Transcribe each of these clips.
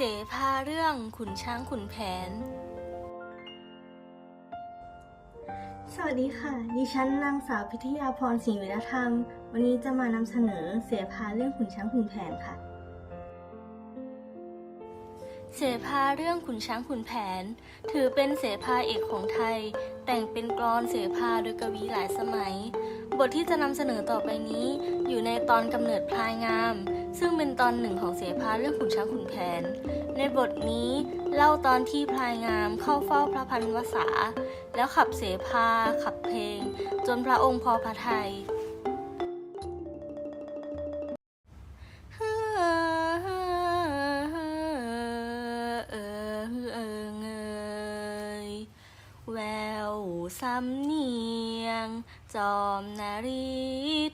เสภาเรื่องขุนช้างขุนแผน สวัสดีค่ะ ดิฉันนางสาวพิทยาพรศรีวิรธรรม วันนี้จะมานำเสนอเสภาเรื่องขุนช้างขุนแผนค่ะ เสภาเรื่องขุนช้างขุนแผน ถือเป็นเสภาเอกของไทย แต่งเป็นกลอนเสภาโดยกวีหลายสมัย บทที่จะนำเสนอต่อไปนี้ อยู่ในตอนกำเนิดพลายงาม ซึ่งเป็นตอนหนึ่งของเสภาเรื่องขุนช้างขุนแผน ในบทนี้เล่าตอนที่พลายงามเข้าเฝ้าพระพันวษา แล้วขับเสภาขับเพลง จนพระองค์พอพระทยเออเออเงยแววสำเนียง จอมนาริต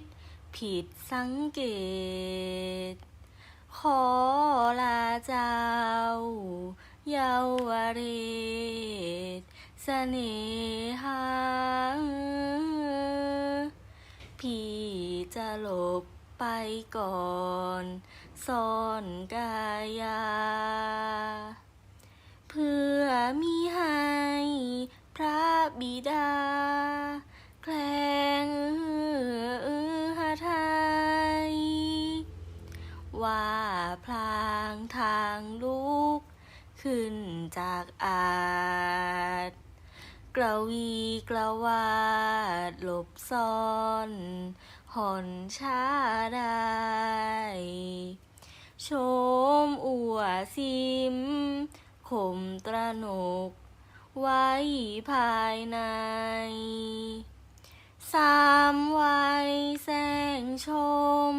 ผิดสังเกต ขอลาเจ้า เยาวเรศเสน่หาพี่จะหลบไปก่อนซ่อนกายา เพื่อมีให้พระบิดา พลางทางลุก ขึ้นจากอาจกระวีกระวาดหลบซ่อนห่อนช้าได้โชมอัวซิมข่มตระหนก ไว้ภายใน สามไวัยแสงชม